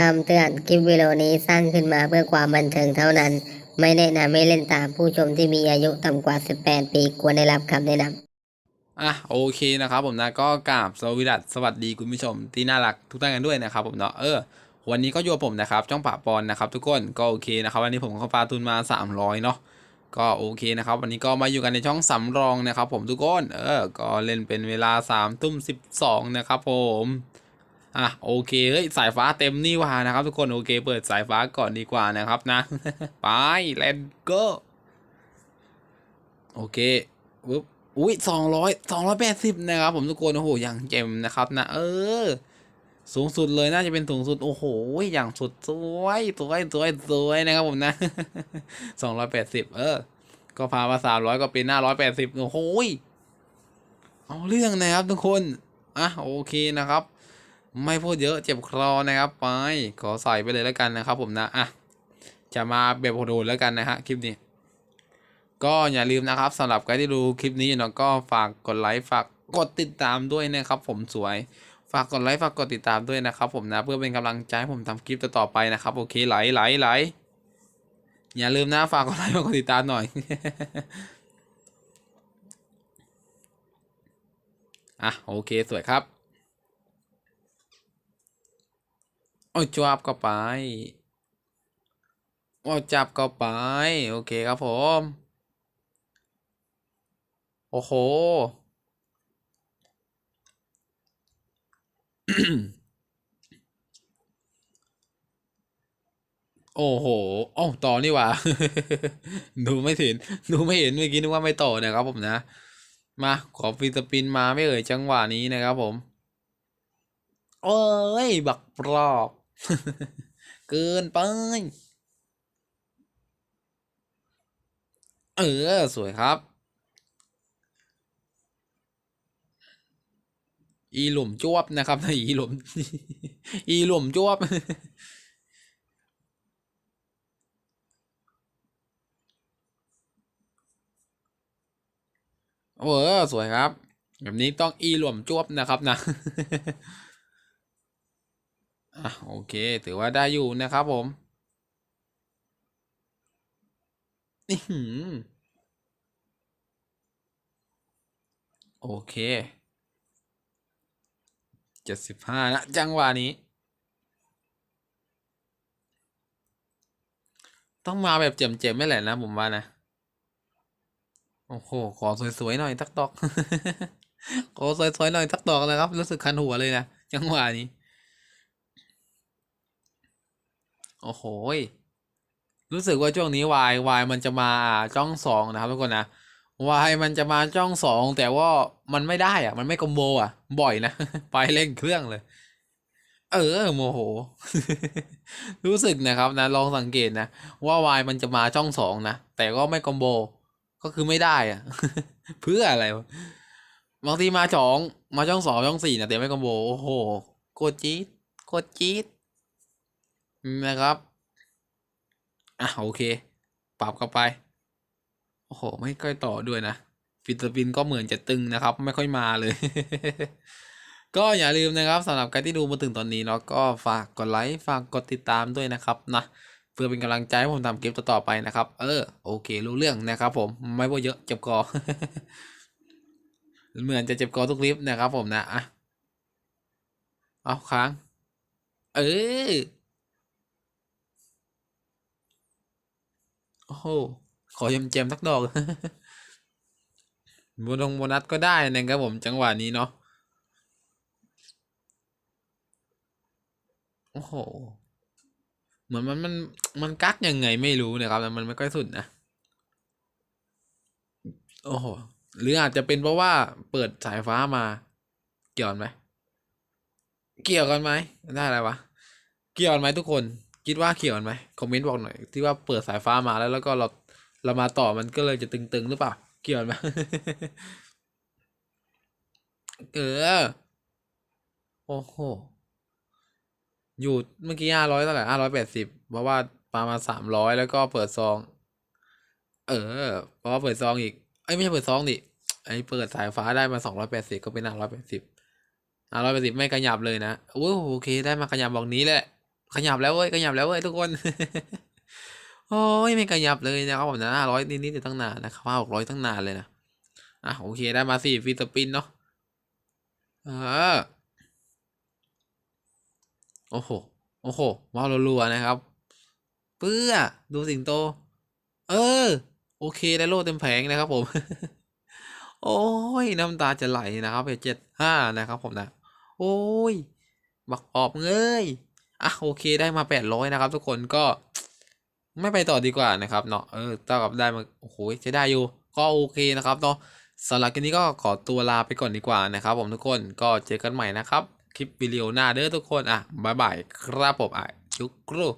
คำเตือน คลิปวิดีโอนี้สร้างขึ้นมาเพื่อความบันเทิงเท่านั้น ไม่แนะนำให้เล่นตามผู้ชมที่มีอายุต่ำกว่า 18 ปีควรได้รับคำแนะนำอะโอเคนะครับผมนะก็กราบสวัสดีสวัสดีคุณผู้ชมที่น่ารักทุกท่านกันด้วยนะครับผมเนาะเออวันนี้ก็อยู่กับผมนะครับจ้องป่าปอนนะครับ ทุกคนก็โอเคนะครับวันนี้ผมก็ปาทุนมา 300เนาะก็โอเคนะครับ วันนี้ก็มาอยู่กันในช่องสำรองนะครับ ผมทุกคนเออก็เล่นเป็นเวลา3ามทุ่มสินะครับผม อะโอเคเฮ้ยสายฟ้าเต็มนี่ว่านะครับ ทุกคนโอเคเปิดสายฟ้าก่อนดีกว่านะครับนะ ไปเลนก็โอเคปุ๊บอุ้ยสองร้อยสองร้อยแปดสิบนะครับผมทุกคนโอ้โหอย่างเจ็มนะครับนะ เออ สูงสุดเลยน่าจะเป็นสูงสุด โอ้โห อย่างสุดสวยสวยสวยสวยนะครับผมนะสองร้อยแปดสิบเออ ก็พามาสามร้อยก็เป็นหน้าร้อยแปดสิบโอ้โหเอาเรื่องนะครับทุกคนอะโอเคนะครับ ไม่พูดเยอะเจ็บคอนะครับไปขอใส่ไปเลยแล้วกันนะครับ ผมนะอะจะมาแบบโหดๆแล้วกันนะฮะคลิปนี้ ก็อย่าลืมนะครับสำหรับใครที่ดูคลิปนี้เนาะก็ฝากกดไลค์ฝากกดติดตามด้วยนะครับ ผมสวยฝากกดไลค์ฝากกดติดตามด้วยนะครับ ผมนะเพื่อเป็นกำลังใจให้ผมทำคลิปต่อๆไปนะครับโอเคไหลไหลไหลอย่าลืมนะฝากกดไลค์ฝากกดติดตามหน่อยอะโอเคสวยครับ โอ้จับก็ไปโอ้จับก็ไป โอเคครับผม โอ้โหโอ้โหโอ้าต่อนี่หว่า ดูไม่เห็น ดูไม่เห็นเมื่อกี้นึกว่าไม่ต่อนะครับผมนะ มา ขอฟรีสปินมาไม่เอ่ยจังหวะนี้นะครับผมโอ้ย บักปลอก เกินไป เออ สวยครับ อีหลุมจวบนะครับ อีหลุม อีหลุมจวบ เออ สวยครับ แบบนี้ต้องอีหลวมจวบนะครับนะ อะโอเค ถือว่าได้อยู่นะครับผมนี่โอเคเจ็ดสิบห้านะ จังหวะนี้ ต้องมาแบบเจ็มๆไม่แหละนะ ผมว่านะ โอ้โห ขอสวยๆหน่อยทักดอก ขอสวยๆหน่อยทักดอกนะครับ รู้สึกคันหัวเลยนะ จังหวะนี้ โอ้โหรู้สึกว่าช่วงนี้วายวายมันจะมาจ้องสองนะครับทุกคนนะวายมันจะมาจ้องสองแต่ว่ามันไม่ได้อะมันไม่คอมโบอะ บ่อยนะไปเร่งเครื่องเลย เออโมโห รู้สึกนะครับนะลองสังเกตนะว่าวายมันจะมาจ้องสองนะแต่ก็ไม่คอมโบก็คือไม่ได้อะเพื่ออะไรบางทีมาสองมาช่องสองช่องสี่นะแต่ไม่คอมโบโอ้โหโคตรจี๊ดโคตรจี๊ด นะครับ อะโอเค ปรับเข้าไป โอ้โห ไม่ค่อยต่อด้วยนะ ฟิลิปปินส์ก็เหมือนจะตึงนะครับ ไม่ค่อยมาเลย ก็อย่าลืมนะครับสำหรับใครที่ดูมาถึงตอนนี้เนาะก็ฝากกดไลค์ฝากกดติดตามด้วยนะครับนะเพื่อเป็นกำลังใจให้ผมทำคลิปต่อๆไปนะครับ เออโอเค รู้เรื่องนะครับผมไม่ว่าเยอะเจ็บคอเหมือนจะเจ็บคอทุกคลิปนะครับผมนะอะเอาค้าง เออ โอ้โหขอยมเจมๆสักดอกโบนงโบนัสก็ได้นะครับผมจังหวะนี้เนาะโอ้โห เหมือนมันมันมันกักยังไงไม่รู้นะครับแต่มันไม่ค่อยสุดนะโอ้โหหรืออาจจะเป็นเพราะว่าเปิดสายฟ้ามา เกี่ยวกันไหมเกี่ยวกันไหมได้อะไรวะ เกี่ยวกันไหมทุกคน คิดว่าเกี่ยวกันไหมคอมเมนต์บอกหน่อยที่ว่าเปิดสายฟ้ามาแล้วแล้วก็เราเรามาต่อมันก็เลยจะตึงๆหรือเปล่า เกี่ยวกันไหมเออโอ้โหอยู่เมื่อกี้ห้าร้อยเท่าไหร่ห้าร้อยแปดสิบเพราะว่าประมาสามร้อยแล้วก็เปิดซอง เออ เพราะว่าเปิดซองอีกเอ้ไม่ใช่เปิดซองดิไอ้เปิดสายฟ้าได้มาสองร้อยแปดสิบก็เป็นห้าร้อยแปดสิบห้าร้อยแปดสิบไม่ขยับเลยนะโอ้โหโอเคได้มาขยับบอกนี้แหละ ขยับแล้วเว้ยขยับแล้วเว้ยทุกคน โอ้ยไม่ขยับเลยนะครับผมนะห้าร้อยนิดๆอยู่ตั้งนานนะครับห้าหกร้อยตั้งนานเลยนะอะโอเคได้มาสี่ฟีสปินเนาะเออโอ้โหโอ้โหว้าวรัวๆนะครับ เปื้อดูสิงโต เออ โอเคได้โล่เต็มแผงนะครับผม โอ้ยน้ำตาจะไหลนะครับเจ็ดห้านะครับผมนะ โอ้ย บักออบเงย อะโอเคได้มาแปดร้อยนะครับ ทุกคนก็ไม่ไปต่อดีกว่านะครับเนาะเออเท่ากับได้มาโอ้โหใช้ได้อยู่ ก็โอเคนะครับเนาะสำหรับคลิปนี้ก็ขอตัวลาไปก่อนดีกว่านะครับ ผมทุกคนก็เจอกันใหม่นะครับ คลิปวิดีโอหน้าเด้อทุกคนอะบ๊ายบายครับผมอะจุกกรู